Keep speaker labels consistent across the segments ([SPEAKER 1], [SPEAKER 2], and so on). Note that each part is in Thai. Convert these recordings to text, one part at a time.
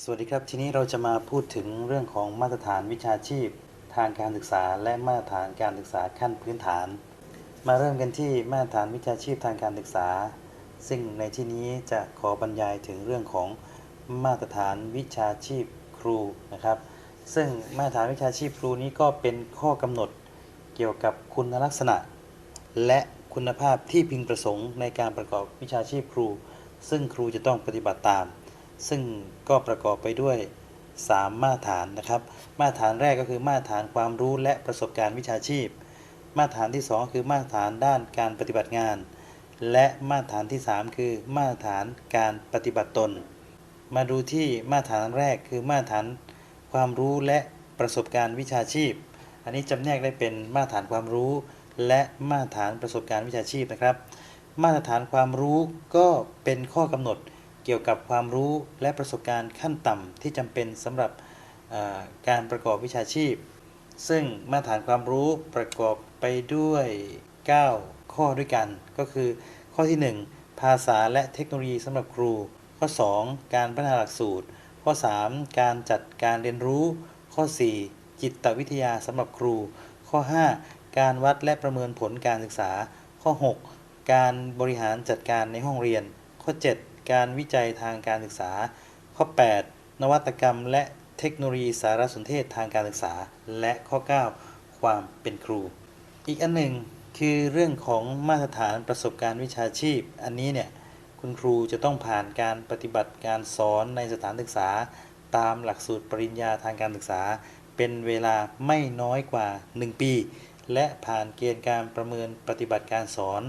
[SPEAKER 1] สวัสดีครับ ทีนี้เราจะมาพูดถึงเรื่องของมาตรฐานวิชาชีพ ทางการศึกษา และมาตรฐานการศึกษาขั้นพื้นฐาน มาเริ่มกันที่มาตรฐานวิชาชีพทางการศึกษา ซึ่งในที่นี้จะขอบรรยายถึงเรื่องของมาตรฐานวิชาชีพครูนะครับ ซึ่งมาตรฐานวิชาชีพครูนี้ก็เป็นข้อกำหนดเกี่ยวกับคุณลักษณะ และคุณภาพที่พึงประสงค์ในการประกอบวิชาชีพครู ซึ่งครูจะต้องปฏิบัติตาม ซึ่งก็ประกอบไปด้วย 3 มาตรฐานนะครับ มาตรฐานแรกก็คือมาตรฐานความรู้และประสบการณ์วิชาชีพ มาตรฐานที่ 2 คือมาตรฐานด้านการปฏิบัติงาน และมาตรฐานที่ 3 คือมาตรฐานการปฏิบัติตน มาดูที่มาตรฐานแรกคือมาตรฐานความรู้และประสบการณ์วิชาชีพ อันนี้จำแนกได้เป็นมาตรฐานความรู้ และมาตรฐานประสบการณ์วิชาชีพนะครับ มาตรฐานความรู้ก็เป็นข้อกำหนด เกี่ยวกับความรู้และประสบการณ์ขั้นต่ำที่จำเป็นสำหรับการประกอบวิชาชีพ ซึ่งมาตรฐานความรู้ประกอบไปด้วย 9 ข้อด้วยกัน ก็คือ ข้อที่ 1 ภาษาและเทคโนโลยีสำหรับครู ข้อ 2 การพัฒนาหลักสูตร ข้อ 3 การจัดการเรียนรู้ ข้อ 4 จิตวิทยาสำหรับครู ข้อ 5 การวัดและประเมินผลการศึกษา ข้อ 6 การบริหารจัดการในห้องเรียน ข้อ 7 การวิจัยทางการศึกษา ข้อ 8 นวัตกรรม และเทคโนโลยีสารสนเทศทางการศึกษา และข้อ 9 ความเป็นครู อีกอันหนึ่งคือเรื่องของมาตรฐานประสบการณ์วิชาชีพ อันนี้เนี่ยคุณครูจะต้องผ่านการปฏิบัติการสอนในสถานศึกษา ตามหลักสูตรปริญญาทางการศึกษา เป็นเวลาไม่น้อยกว่า 1 ปี และผ่านเกณฑ์การประเมินปฏิบัติการสอน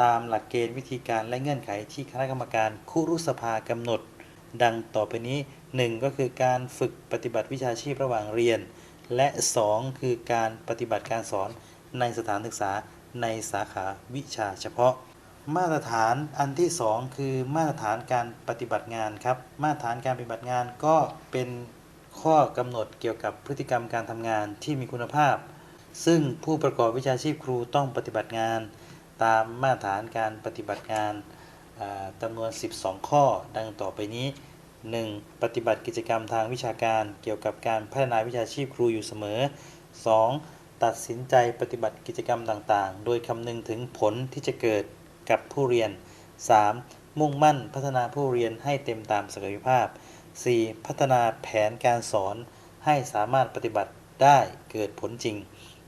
[SPEAKER 1] ตามหลักเกณฑ์วิธีการและเงื่อนไขที่คณะกรรมการคุรุสภากำหนด ดังต่อไปนี้ 1 ก็คือการฝึกปฏิบัติวิชาชีพระหว่างเรียน และ 2 คือการปฏิบัติการสอนในสถานศึกษาในสาขาวิชาเฉพาะ มาตรฐานอันที่ 2 คือมาตรฐานการปฏิบัติงานครับ มาตรฐานการปฏิบัติงานก็เป็นข้อกำหนดเกี่ยวกับพฤติกรรมการทำงานที่มีคุณภาพ ซึ่งผู้ประกอบวิชาชีพครูต้องปฏิบัติงาน ตามมาตรฐานการปฏิบัติงานจำนวน 12 ข้อ ดังต่อไปนี้ 1. ปฏิบัติกิจกรรมทางวิชาการ เกี่ยวกับการพัฒนาวิชาชีพครูอยู่เสมอ 2. ตัดสินใจปฏิบัติกิจกรรมต่างๆ โดยคำนึงถึงผลที่จะเกิดกับผู้เรียน 3. มุ่งมั่นพัฒนาผู้เรียนให้เต็มตามศักยภาพ 4. พัฒนาแผนการสอนให้สามารถปฏิบัติได้เกิดผลจริง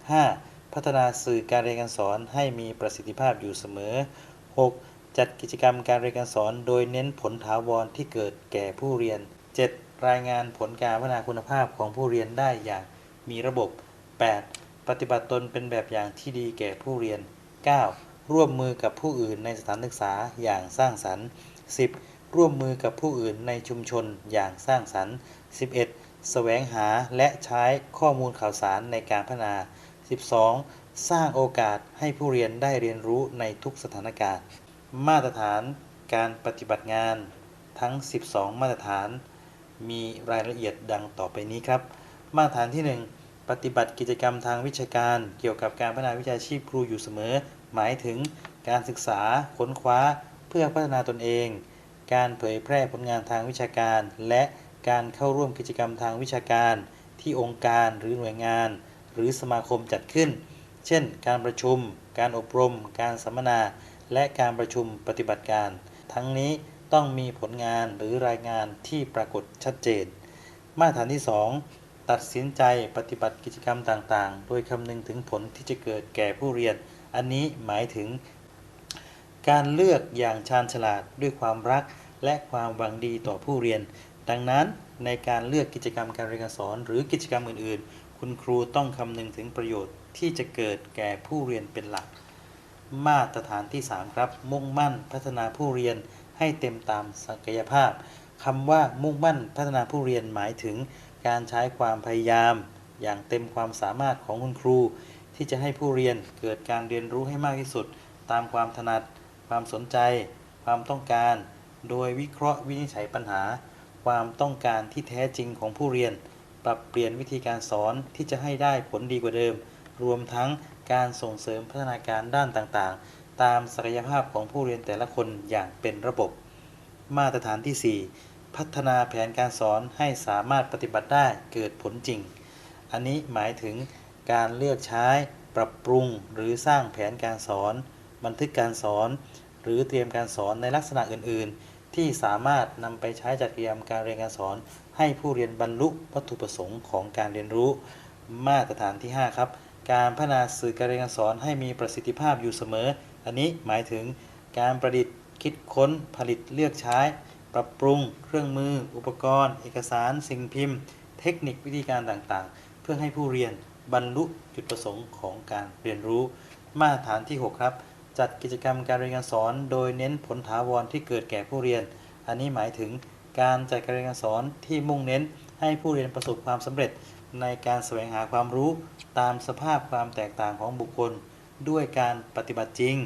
[SPEAKER 1] 5. พัฒนาสื่อการเรียนการสอนให้มีประสิทธิภาพอยู่เสมอ 6. จัดกิจกรรมการเรียนการสอนโดยเน้นผลถาวรที่เกิดแก่ผู้เรียน 7. รายงานผลการพัฒนาคุณภาพของผู้เรียนได้อย่างมีระบบ 8. ปฏิบัติตนเป็นแบบอย่างที่ดีแก่ผู้เรียน 9. ร่วมมือกับผู้อื่นในสถานศึกษาอย่างสร้างสรรค์ 10. ร่วมมือกับผู้อื่นในชุมชนอย่างสร้างสรรค์ 11. แสวงหาและใช้ข้อมูลข่าวสารในการพัฒนา 12. สร้างโอกาสให้ผู้เรียนได้เรียนรู้ในทุกสถานการณ์ มาตรฐานการปฏิบัติงานทั้ง 12 มาตรฐาน มีรายละเอียดดังต่อไปนี้ครับ มาตรฐานที่ 1 ปฏิบัติกิจกรรมทางวิชาการ เกี่ยวกับการพัฒนาวิชาชีพครูอยู่เสมอ หมายถึงการศึกษาค้นคว้าเพื่อพัฒนาตนเอง การเผยแพร่ผลงานทางวิชาการ และการเข้าร่วมกิจกรรมทางวิชาการ ที่องค์การหรือหน่วยงาน หรือสมาคมจัดขึ้น เช่น การประชุม การอบรม การสัมมนา และการประชุมปฏิบัติการ ทั้งนี้ต้องมีผลงานหรือรายงานที่ปรากฏชัดเจน มาตรฐานที่ 2 ตัดสินใจปฏิบัติกิจกรรมต่างๆ โดยคำนึงถึงผลที่จะเกิดแก่ผู้เรียน อันนี้หมายถึง การเลือกอย่างชาญฉลาดด้วยความรักและความหวังดีต่อผู้เรียน ดังนั้นในการเลือกกิจกรรมการเรียนการสอนหรือกิจกรรมอื่นๆ คุณครูต้องคำนึงถึงประโยชน์ที่จะเกิดแก่ผู้เรียนเป็นหลัก มาตรฐานที่ 3 ครับ มุ่งมั่นพัฒนาผู้เรียนให้เต็มตามศักยภาพคำว่ามุ่งมั่นพัฒนาผู้เรียนหมายถึงการใช้ความพยายาม อย่างเต็มความสามารถของคุณครู ที่จะให้ผู้เรียนเกิดการเรียนรู้ให้มากที่สุด ตามความถนัด ความสนใจ ความต้องการ โดยวิเคราะห์วินิจฉัยปัญหา ความต้องการที่แท้จริงของผู้เรียน ปรับเปลี่ยนวิธีการสอนที่จะให้ได้ผลดีกว่าเดิม รวมทั้งการส่งเสริมพัฒนาการด้านต่างๆ ตามศักยภาพของผู้เรียนแต่ละคนอย่างเป็นระบบ มาตรฐานที่ 4 พัฒนาแผนการสอนให้สามารถปฏิบัติได้เกิดผลจริง อันนี้หมายถึงการเลือกใช้ปรับปรุงหรือสร้างแผนการสอน บันทึกการสอน หรือเตรียมการสอนในลักษณะอื่นๆ ที่สามารถนำไปใช้จัดกิจกรรมการเรียนการสอน ให้ผู้เรียนบรรลุวัตถุประสงค์ของการเรียนรู้ มาตรฐานที่ 5 ครับ การพัฒนาสื่อการเรียนการสอนให้มีประสิทธิภาพอยู่เสมอ อันนี้หมายถึงการประดิษฐ์คิดค้นผลิตเลือกใช้ ปรับปรุง เครื่องมือ อุปกรณ์ เอกสาร สิ่งพิมพ์ เทคนิควิธีการต่างๆ เพื่อให้ผู้เรียนบรรลุจุดประสงค์ของการเรียนรู้ มาตรฐานที่ 6 ครับ จัดกิจกรรมการเรียนการสอน โดยเน้นผลถาวรที่เกิดแก่ผู้เรียน อันนี้หมายถึงการจัดการเรียนการสอนที่มุ่งเน้นให้ผู้เรียนประสบความสำเร็จ ในการแสวงหาความรู้ตามสภาพความแตกต่างของบุคคล ด้วยการปฏิบัติจริง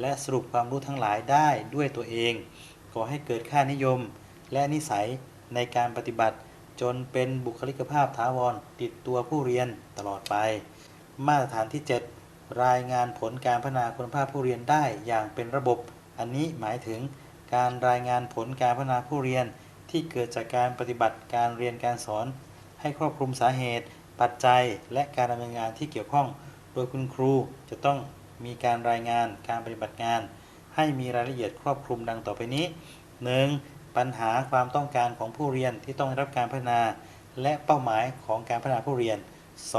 [SPEAKER 1] และสรุปความรู้ทั้งหลายได้ด้วยตัวเองก่อให้เกิดค่านิยม และนิสัยในการปฏิบัติ จนเป็นบุคลิกภาพถาวรติดตัวผู้เรียนตลอดไป มาตรฐานที่ 7 รายงานผลการพัฒนาคุณภาพผู้เรียนได้อย่างเป็นระบบ อันนี้หมายถึงการรายงานผลการพัฒนาผู้เรียนที่เกิดจากการปฏิบัติการเรียนการสอน ให้ครอบคลุมสาเหตุ ปัจจัย และการดำเนินงานที่เกี่ยวข้อง โดยคุณครูจะต้องมีการรายงานการปฏิบัติงาน ให้มีรายละเอียดครอบคลุมดังต่อไปนี้ 1. ปัญหาความต้องการของผู้เรียนที่ต้องได้รับการพัฒนา และเป้าหมายของการพัฒนาผู้เรียน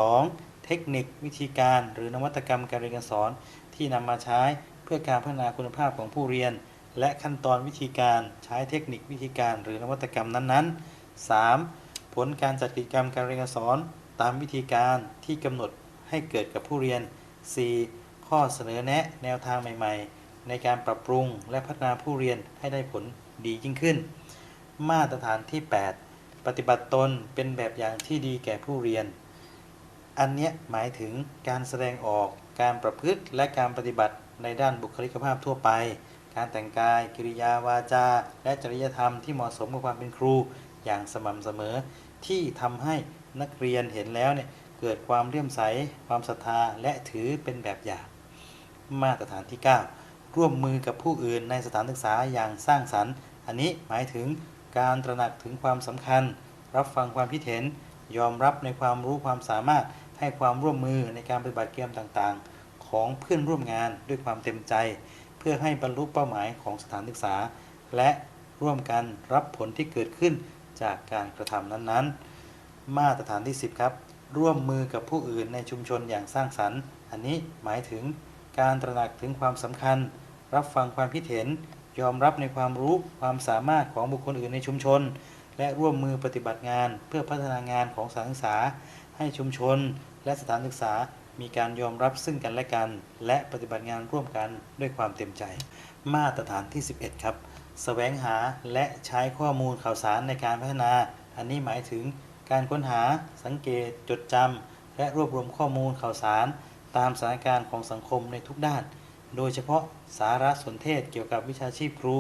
[SPEAKER 1] 2. เทคนิควิธีการหรือนวัตกรรมการเรียนการสอน ที่นำมาใช้เพื่อการพัฒนาคุณภาพของผู้เรียน และขั้นตอนวิธีการใช้เทคนิควิธีการหรือนวัตกรรมนั้นๆ 3. ผลการจัดกิจกรรมการเรียนการสอน ตามวิธีการที่กำหนดให้เกิดกับผู้เรียน 4. ข้อเสนอแนะแนวทางใหม่ ๆ ในการปรับปรุงและพัฒนาผู้เรียนให้ได้ผลดียิ่งขึ้น มาตรฐานที่ 8 ปฏิบัติตนเป็นแบบอย่างที่ดีแก่ผู้เรียน อันเนี้ยหมายถึงการแสดงออกการประพฤติและการปฏิบัติในด้านบุคลิกภาพทั่วไป การแต่งกายกิริยาวาจา และจริยธรรมที่เหมาะสมกับความเป็นครูอย่างสม่ำเสมอ ที่ทำให้นักเรียนเห็นแล้วเนี่ยเกิดความเลื่อมใส ความศรัทธาและถือเป็นแบบอย่าง มาตรฐานที่ 9 ร่วมมือกับผู้อื่นในสถานศึกษาอย่างสร้างสรรค์ อันนี้หมายถึงการตระหนักถึงความสำคัญ รับฟังความคิดเห็น ยอมรับในความรู้ความสามารถ ให้ความร่วมมือในการปฏิบัติกิจกรรมต่างๆ ของเพื่อนร่วมงานด้วยความเต็มใจ เพื่อให้บรรลุเป้าหมายของสถานศึกษา และร่วมกันรับผลที่เกิดขึ้นจากการกระทำนั้นๆ มาตรฐานที่ 10 ครับ ร่วมมือกับผู้อื่นในชุมชนอย่างสร้างสรรค์ อันนี้หมายถึงการตระหนักถึงความสำคัญ รับฟังความคิดเห็น ยอมรับในความรู้ความสามารถของบุคคลอื่นในชุมชน และร่วมมือปฏิบัติงานเพื่อพัฒนางานของสถานศึกษา ให้ชุมชนและสถานศึกษามีการยอมรับซึ่งกันและกัน และปฏิบัติงานร่วมกันด้วยความเต็มใจ มาตรฐานที่ 11 ครับแสวงหาและใช้ข้อมูลข่าวสารในการพัฒนา อันนี้หมายถึงการค้นหาสังเกต จดจำและรวบรวมข้อมูลข่าวสาร ตามสถานการณ์ของสังคมในทุกด้าน โดยเฉพาะสารสนเทศเกี่ยวกับวิชาชีพครู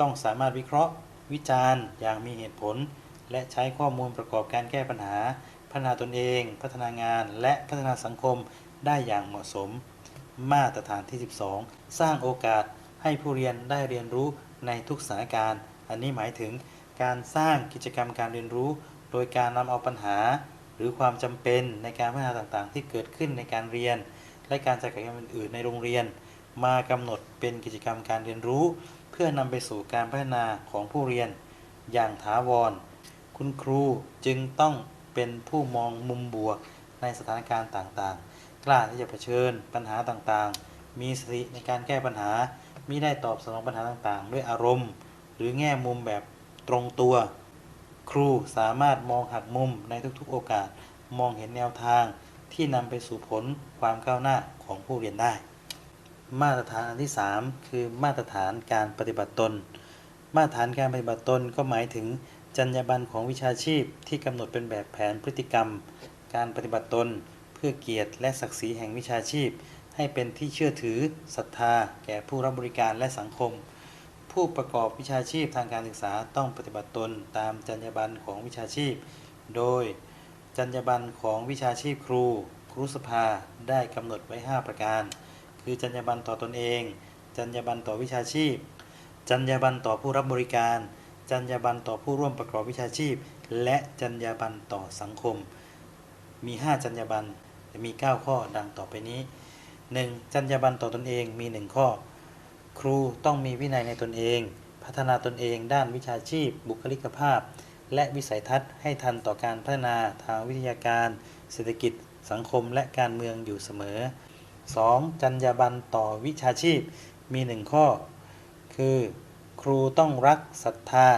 [SPEAKER 1] ต้องสามารถวิเคราะห์ วิจารณ์อย่างมีเหตุผล และใช้ข้อมูลประกอบการแก้ปัญหา พัฒนาตนเอง พัฒนางาน และพัฒนาสังคมได้อย่างเหมาะสม มาตรฐานที่ 12 สร้างโอกาสให้ผู้เรียนได้เรียนรู้ในทุกสถานการณ์ อันนี้หมายถึงการสร้างกิจกรรมการเรียนรู้ โดยการนำเอาปัญหา หรือความจำเป็นในการพัฒนาต่างๆ ที่เกิดขึ้นในการเรียน และการจัดกิจกรรมอื่นๆในโรงเรียน มากำหนดเป็นกิจกรรมการเรียนรู้ เพื่อนำไปสู่การพัฒนาของผู้เรียน อย่างถาวร คุณครูจึงต้อง เป็นผู้มองมุมบวกในสถานการณ์ต่างๆ กล้าที่จะเผชิญปัญหาต่างๆ มีสติในการแก้ปัญหามิได้ตอบสนองปัญหาต่างๆ ด้วยอารมณ์ หรือแง่มุมแบบตรงตัว ครูสามารถมองหักมุมในทุกๆโอกาส มองเห็นแนวทางที่นำไปสู่ผลความก้าวหน้าของผู้เรียนได้ มาตรฐานอันที่ 3 คือมาตรฐานการปฏิบัติตน มาตรฐานการปฏิบัติตนก็หมายถึง จรรยาบรรณของวิชาชีพที่กำหนดเป็นแบบแผนพฤติกรรม การปฏิบัติตน เพื่อเกียรติและศักดิ์ศรีแห่งวิชาชีพ ให้เป็นที่เชื่อถือศรัทธา แก่ผู้รับบริการและสังคม ผู้ประกอบวิชาชีพทางการศึกษาต้องปฏิบัติตนตามจรรยาบรรณของวิชาชีพ โดยจรรยาบรรณของวิชาชีพครู ครูสภาได้กำหนดไว้ 5 ประการ คือจรรยาบรรณต่อตนเอง จรรยาบรรณต่อวิชาชีพ จรรยาบรรณต่อผู้รับบริการ จรรยาบรรณต่อผู้ร่วมประกอบวิชาชีพ และจรรยาบรรณต่อสังคม มี 5 จรรยาบรรณมี 9 ข้อดังต่อไปนี้ 1. จรรยาบรรณต่อตนเองมี 1 ข้อ ครูต้องมีวินัยในตนเอง พัฒนาตนเองด้านวิชาชีพ บุคลิกภาพ และวิสัยทัศน์ให้ทันต่อการพัฒนาทางวิทยาการ เศรษฐกิจ สังคมและการเมืองอยู่เสมอ 2. จรรยาบรรณต่อวิชาชีพมี 1 ข้อ คือ รูต้องรักศรัทธา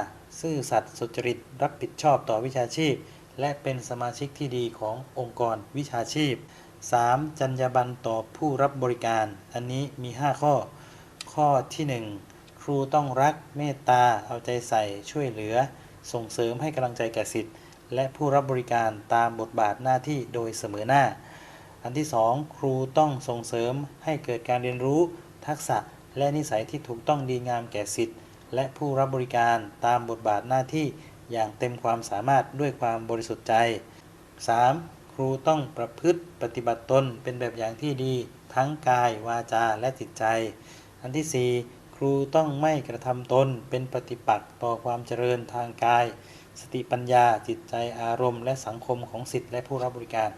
[SPEAKER 1] ซื่อสัตย์สุจริตรับผิดชอบต่อวิชาชีพ และเป็นสมาชิกที่ดีขององค์กรวิชาชีพ 3. จรรยาบรรณต่อผู้รับบริการ อันนี้มี 5 ข้อ ข้อที่ 1 ครูต้องรักเมตตาเอาใจใส่ช่วยเหลือ ส่งเสริมให้กำลังใจแก่สิทธิ์และผู้รับบริการตามบทบาทหน้าที่โดยเสมอหน้า อันที่ 2 ครูต้องส่งเสริมให้เกิดการเรียนรู้ ทักษะและนิสัยที่ถูกต้องดีงามแก่สิทธิ์ และผู้รับบริการตามบทบาทหน้าที่อย่างเต็มความสามารถด้วยความบริสุทธิ์ใจ 3. ครูต้องประพฤติปฏิบัติตนเป็นแบบอย่างที่ดี ทั้งกายวาจาและจิตใจ อันที่ 4 ครูต้องไม่กระทำตนเป็นปฏิปักษ์ต่อความเจริญทางกาย สติปัญญา จิตใจอารมณ์ และสังคมของสิทธิและผู้รับบริการ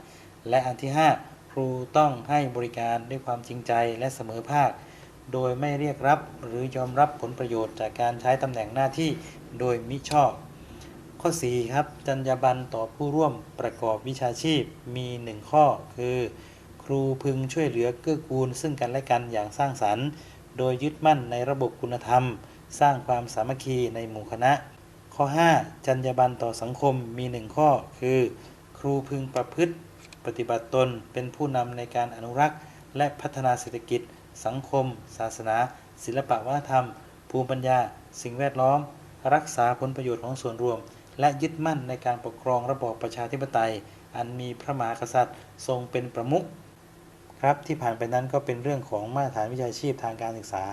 [SPEAKER 1] และอันที่ 5 ครูต้องให้บริการด้วยความจริงใจและเสมอภาค โดยไม่เรียกรับหรือยอมรับผลประโยชน์จากการใช้ตำแหน่งหน้าที่โดยมิชอบ ข้อ 4 ครับ จรรยาบรรณต่อผู้ร่วมประกอบวิชาชีพมี 1 ข้อ คือ ครูพึงช่วยเหลือเกื้อกูล ซึ่งกันและกันอย่างสร้างสรรค์ โดยยึดมั่นในระบบคุณธรรม สร้างความสามัคคีในหมู่คณะ ข้อ 5 จรรยาบรรณต่อสังคมมี 1 ข้อ คือ ครูพึงประพฤติ ปฏิบัติตนเป็นผู้นำในการอนุรักษ์ และพัฒนาเศรษฐกิจ สังคม ศาสนา ศิลปะวัฒนธรรม ภูมิปัญญา สิ่งแวดล้อม รักษาผลประโยชน์ของส่วนรวม และยึดมั่นในการปกครองระบอบประชาธิปไตย อันมีพระมหากษัตริย์ทรงเป็นประมุขครับที่ผ่านไปนั้นก็เป็นเรื่องของมาตรฐานวิชาชีพทางการศึกษา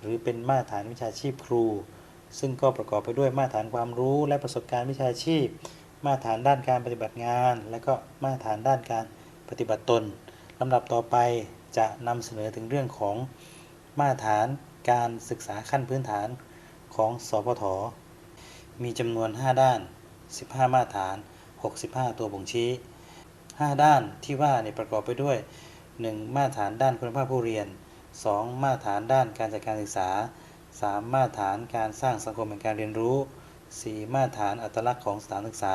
[SPEAKER 1] หรือเป็นมาตรฐานวิชาชีพครู ซึ่งก็ประกอบไปด้วยมาตรฐานความรู้และประสบการณ์วิชาชีพ มาตรฐานด้านการปฏิบัติงาน และก็มาตรฐานด้านการปฏิบัติตนลำดับต่อไป จะนำเสนอถึงเรื่องของมาตรฐานการศึกษาขั้นพื้นฐานของสพทมีจำนวน 5 ด้าน 15 มาตรฐาน 65 ตัวบ่งชี้ 5 ด้านที่ว่าเนี่ยประกอบไปด้วย 1. มาตรฐานด้านคุณภาพผู้เรียน 2. มาตรฐานด้านการจัดการศึกษา 3. มาตรฐานการสร้างสังคมแห่งการเรียนรู้ 4. มาตรฐานอัตลักษณ์ของสถานศึกษา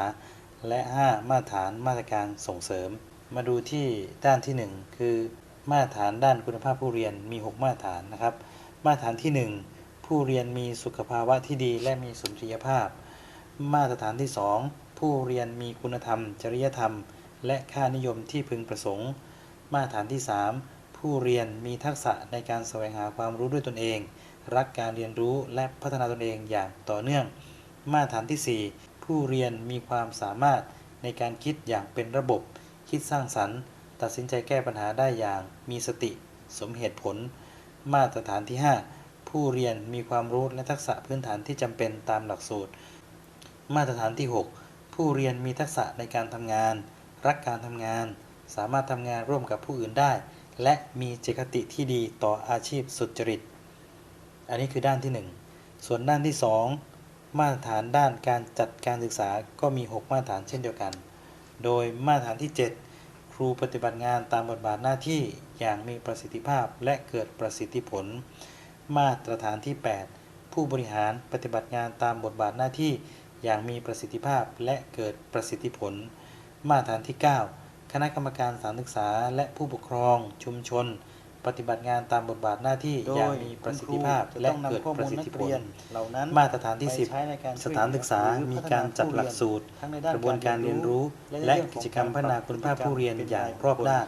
[SPEAKER 1] และ 5. มาตรฐานมาตรการส่งเสริม มาดูที่ด้านที่ 1 คือ มาตรฐานด้านคุณภาพผู้เรียนมี 6 มาตรฐานนะครับ มาตรฐานที่ 1 ผู้เรียนมีสุขภาวะที่ดีและมีสมรรถภาพ มาตรฐานที่ 2 ผู้เรียนมีคุณธรรม จริยธรรม และค่านิยมที่พึงประสงค์ มาตรฐานที่ 3 ผู้เรียนมีทักษะในการแสวงหาความรู้ด้วยตนเอง รักการเรียนรู้และพัฒนาตนเองอย่างต่อเนื่อง มาตรฐานที่ 4 ผู้เรียนมีความสามารถในการคิดอย่างเป็นระบบ คิดสร้างสรรค์ ตัดสินใจแก้ปัญหาได้อย่างมีสติ สมเหตุผล มาตรฐานที่ 5 ผู้เรียนมีความรู้และทักษะพื้นฐานที่จำเป็นตามหลักสูตร มาตรฐานที่ 6 ผู้เรียนมีทักษะในการทำงาน รักการทำงาน สามารถทำงานร่วมกับผู้อื่นได้ และมีเจตคติที่ดีต่ออาชีพสุจริต อันนี้คือด้านที่ 1 ส่วนด้านที่ 2 มาตรฐานด้านการจัดการศึกษาก็มี 6 มาตรฐานเช่นเดียวกัน โดยมาตรฐานที่ 7 รูปฏิบัติงานตามบทบาทหน้าที่อย่างมีประสิทธิภาพและเกิดประสิทธิผล มาตรฐานที่ 8 ผู้บริหารปฏิบัติงานตามบทบาทหน้าที่อย่างมีประสิทธิภาพและเกิดประสิทธิผล มาตรฐานที่ 9 คณะกรรมการสถานศึกษาและผู้ปกครองชุมชน ปฏิบัติงานตามบทบาทหน้าที่
[SPEAKER 2] โด
[SPEAKER 1] อย่าง
[SPEAKER 2] ย
[SPEAKER 1] มีประสิทธิภาพและเกิดประสิทธิผล
[SPEAKER 2] เหล่านั้น
[SPEAKER 1] มาตรฐานที่
[SPEAKER 2] ไปใช้ในการ
[SPEAKER 1] 10 สถานศึกษามีการจัดหลักสูตร
[SPEAKER 2] ทั้งในด้าน
[SPEAKER 1] กระบวนการเรียนรู้ และกิจกรรมพัฒนาคุณภาพผู้เรียนอย่างรอบด้าน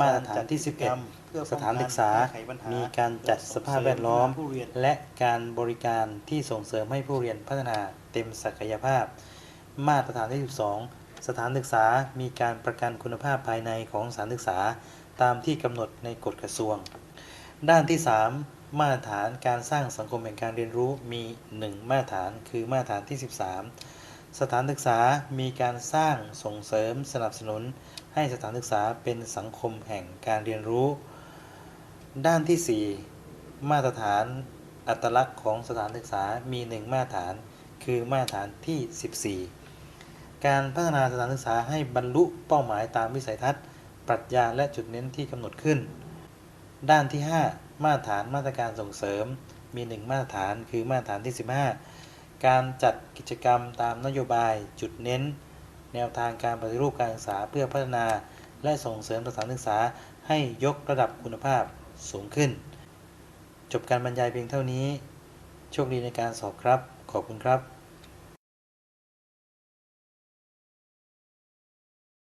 [SPEAKER 1] มาตรฐานที่ 11 สถานศึกษา มีการจัดสภาพแวดล้อม และการบริการที่ส่งเสริมให้ผู้เรียนพัฒนาเต็มศักยภาพ มาตรฐานที่ 12 สถานศึกษามีการประกันคุณภาพภายในของสถานศึกษาตามที่กำหนดในกฎกระทรวง ด้านที่ 3 มาตรฐานการสร้างสังคมแห่งการเรียนรู้มี 1 มาตรฐานคือมาตรฐานที่ 13 สถานศึกษามีการสร้างส่งเสริมสนับสนุน ให้สถานศึกษาเป็นสังคมแห่งการเรียนรู้ ด้านที่ 4 มาตรฐานอัตลักษณ์ของสถานศึกษามี 1 มาตรฐาน คือมาตรฐานที่ 14 การพัฒนาสถานศึกษาให้บรรลุเป้าหมายตามวิสัยทัศน์ ปรัชญาและจุดเน้นที่กำหนดขึ้น ด้านที่ 5 มาตรฐานมาตรการส่งเสริม มี 1 มาตรฐานคือมาตรฐานที่ 15 การจัดกิจกรรมตามนโยบาย จุดเน้น แนวทางการปฏิรูปการศึกษาเพื่อพัฒนา และส่งเสริมสถานศึกษาให้ยกระดับคุณภาพสูงขึ้น จบการบรรยายเพียงเท่านี้ โชคดีในการสอบครับ ขอบคุณครับ